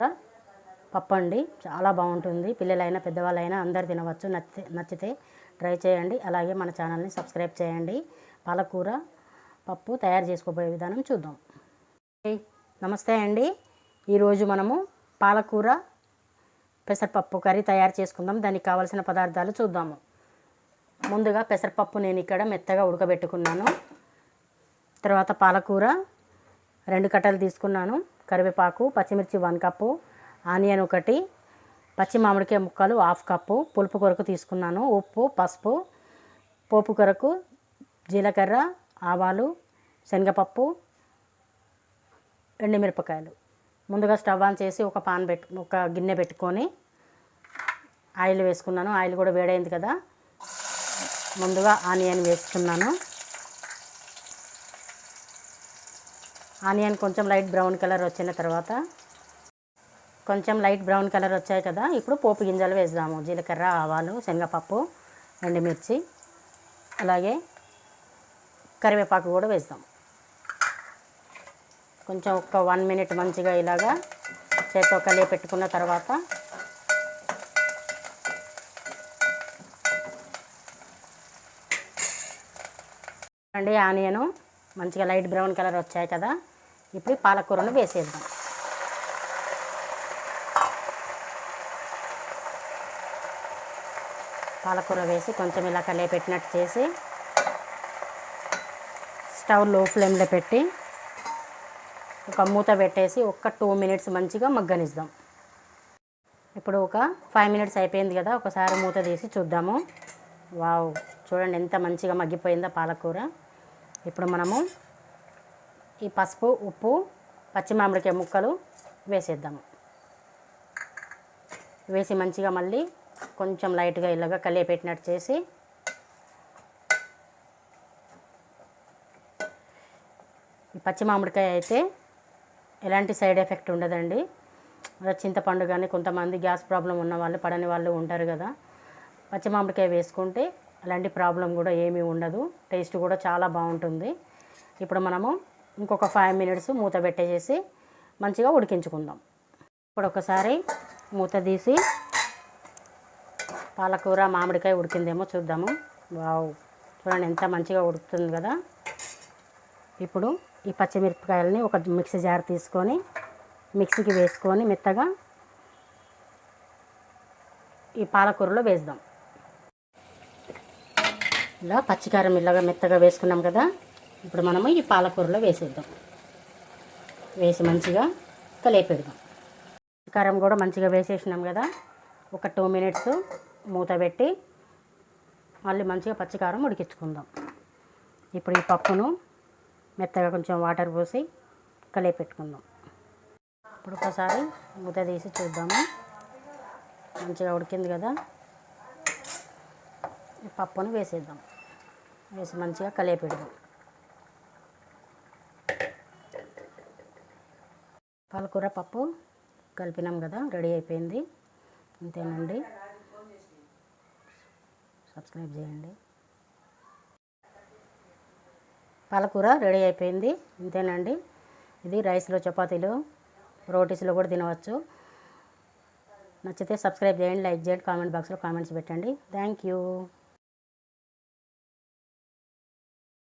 పప్పు అండి చాలా బాగుంటుంది. పిల్లలైనా పెద్దవాళ్ళైనా అందరు తినవచ్చు. నచ్చితే నచ్చితే ట్రై చేయండి. అలాగే మన ఛానల్ని సబ్స్క్రైబ్ చేయండి. పాలకూర పప్పు తయారు చేసుకోబోయే విధానం చూద్దాం. నమస్తే అండి. ఈరోజు మనము పాలకూర పెసరపప్పు కర్రీ తయారు చేసుకుందాం. దానికి కావాల్సిన పదార్థాలు చూద్దాము. ముందుగా పెసరపప్పు నేను ఇక్కడ మెత్తగా ఉడకబెట్టుకున్నాను. తర్వాత పాలకూర రెండు కట్టలు తీసుకున్నాను. కరివేపాకు పచ్చిమిర్చి వన్ కప్పు ఆనియన్ ఒకటి పచ్చి మామిడికాయ ముక్కలు హాఫ్ కప్పు పులుపు కొరకు తీసుకున్నాను ఉప్పు పసుపు పోపు కొరకు జీలకర్ర ఆవాలు శనగపప్పు ఎండుమిరపకాయలు. ముందుగా స్టవ్ ఆన్ చేసి ఒక పాన్ పెట్టు ఒక గిన్నె పెట్టుకొని ఆయిల్ వేసుకున్నాను. ఆయిల్ కూడా వేడైంది కదా. ముందుగా ఆనియన్ వేసుకున్నాను. ఆనియన్ కొంచెం లైట్ బ్రౌన్ కలర్ వచ్చిన తర్వాత కొంచెం లైట్ బ్రౌన్ కలర్ వచ్చాయి కదా ఇప్పుడు పోపు గింజలు వేద్దాము. జీలకర్ర ఆవాలు శనగపప్పు ఎండుమిర్చి అలాగే కరివేపాకు కూడా వేస్తాము కొంచెం ఒక వన్ మినిట్ మంచిగా ఇలాగా చేతితో కలిగి పెట్టుకున్న తర్వాత అండి ఆనియను మంచిగా లైట్ బ్రౌన్ కలర్ వచ్చాయి కదా. ఇప్పుడు పాలకూరను వేసేద్దాం. పాలకూర వేసి కొంచెం ఇలా కలిగి పెట్టినట్టు చేసి స్టవ్లో ఫ్లేమ్లో పెట్టి ఒక మూత పెట్టేసి ఒక టూ మినిట్స్ మంచిగా మగ్గనిద్దాం. ఇప్పుడు ఒక ఫైవ్ మినిట్స్ అయిపోయింది కదా ఒకసారి మూత తీసి చూద్దాము. వావ్ చూడండి ఎంత మంచిగా మగ్గిపోయిందో పాలకూర. ఇప్పుడు మనము ఈ పసుపు ఉప్పు పచ్చి మామిడికాయ ముక్కలు వేసేద్దాము. వేసి మంచిగా మళ్ళీ కొంచెం లైట్గా ఇలాగా కలియపెట్టినట్టు చేసి ఈ పచ్చి మామిడికాయ అయితే ఎలాంటి సైడ్ ఎఫెక్ట్ ఉండదండి. చింతపండు కానీ కొంతమంది గ్యాస్ ప్రాబ్లం ఉన్న వాళ్ళు పడని వాళ్ళు ఉంటారు కదా. పచ్చి మామిడికాయ వేసుకుంటే అలాంటి ప్రాబ్లం కూడా ఏమీ ఉండదు. టేస్ట్ కూడా చాలా బాగుంటుంది. ఇప్పుడు మనము ఇంకొక ఫైవ్ మినిట్స్ మూత పెట్టేసేసి మంచిగా ఉడికించుకుందాం. ఇప్పుడు ఒకసారి మూత తీసి పాలకూర మామిడికాయ ఉడికిందేమో చూద్దాము. వావ్! చూడండి ఎంత మంచిగా ఉడుకుతుంది కదా! ఇప్పుడు ఈ పచ్చిమిరపకాయలని ఒక మిక్సీ జార్ తీసుకొని మిక్సీకి వేసుకొని మెత్తగా ఈ పాలకూరలో వేద్దాం. ఇలా పచ్చికారం ఇలాగా మెత్తగా వేసుకున్నాం కదా ఇప్పుడు మనము ఈ పాలకూరలో వేసేద్దాం. వేసి మంచిగా కలిపేద్దాం. కారం కూడా మంచిగా వేసేసినాం కదా ఒక టూ మినిట్స్ మూత పెట్టి మళ్ళీ మంచిగా పచ్చికారం ఉడికించుకుందాం. ఇప్పుడు ఈ పప్పును మెత్తగా కొంచెం వాటర్ పోసి కలిపెట్టుకుందాం ఇప్పుడు ఒకసారి మూత తీసి చూద్దాము. మంచిగా ఉడికింది కదా ఈ పప్పును వేసేద్దాం. వేసి మంచిగా కలిపెడదాం పాలకూర పప్పు కలిపినాం కదా రెడీ అయిపోయింది. అంతేనండి సబ్స్క్రైబ్ చేయండి. పాలకూర రెడీ అయిపోయింది. ఇంతేనండి. ఇది రైస్లో చపాతీలు రోటీస్లో కూడా తినవచ్చు. నచ్చితే సబ్స్క్రైబ్ చేయండి లైక్ చేయండి కామెంట్ బాక్స్లో కామెంట్స్ పెట్టండి. Thank you.